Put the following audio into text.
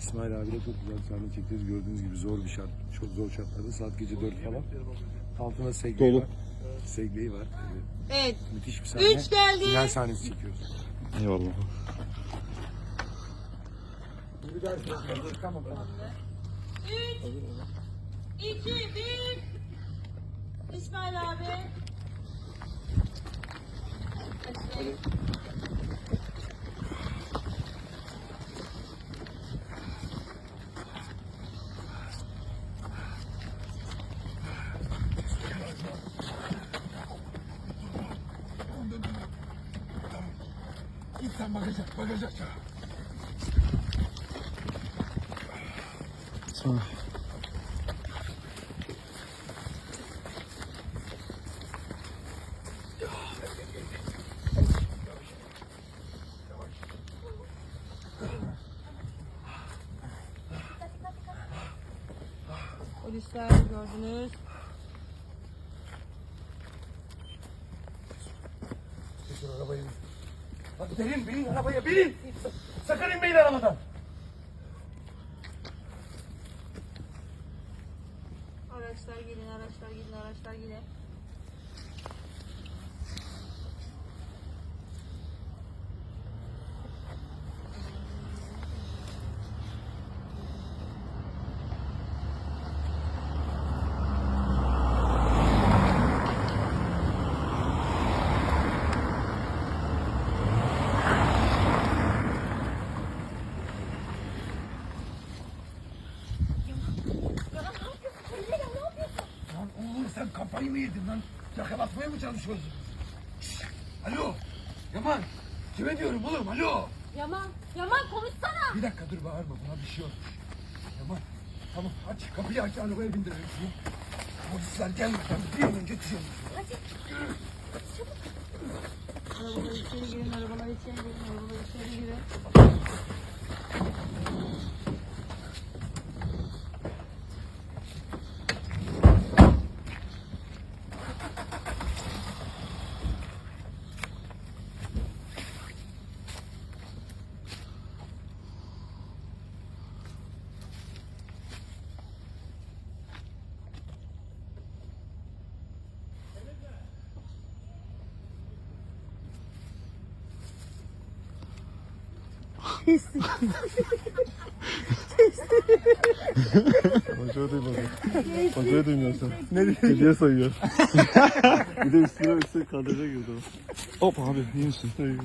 İsmail abiyle çok güzel bir sahne çektiniz. Gördüğünüz gibi zor bir şart. Çok zor şartlarda. Saat gece 4 falan. Altına segway Dolu. var. Segway var. Evet. Müthiş bir sahne. Üç geldi. Final sahnesi çekiyoruz. Eyvallah. Tamam. 3 2 1 İsmail abi. Hadi. Bagaja, bagaja çağır. Sonra. Polisler gördünüz. Geçin arabaya. Hadi derin binin arabaya binin. Sakın inmeyin arabadan. Araçlar gelin, araçlar gelin, araçlar gelin. Lan oğlum sen kafayı mı yedin lan? Yakalatmaya mı çalışıyorsun? Şşş! Alo. Yaman. Kime diyorum oğlum alo. Yaman, Yaman konuşsana. Bir dakika dur bağırma buna bir şey olmuş. Yaman. Tamam aç kapıyı aç arabaya bindirelim şunu. Polisler gelmeden bir an önce düşelim. Arabalar içeri girin, arabalar içeri girin, arabalar içeri girin. Hocaya duymadım. Hocaya duymuyorsun. Ne diyor? Geriye sayıyor. bir de üstüne üstüne kadraja girdi o. Hop abi iyi misin? İyiyim.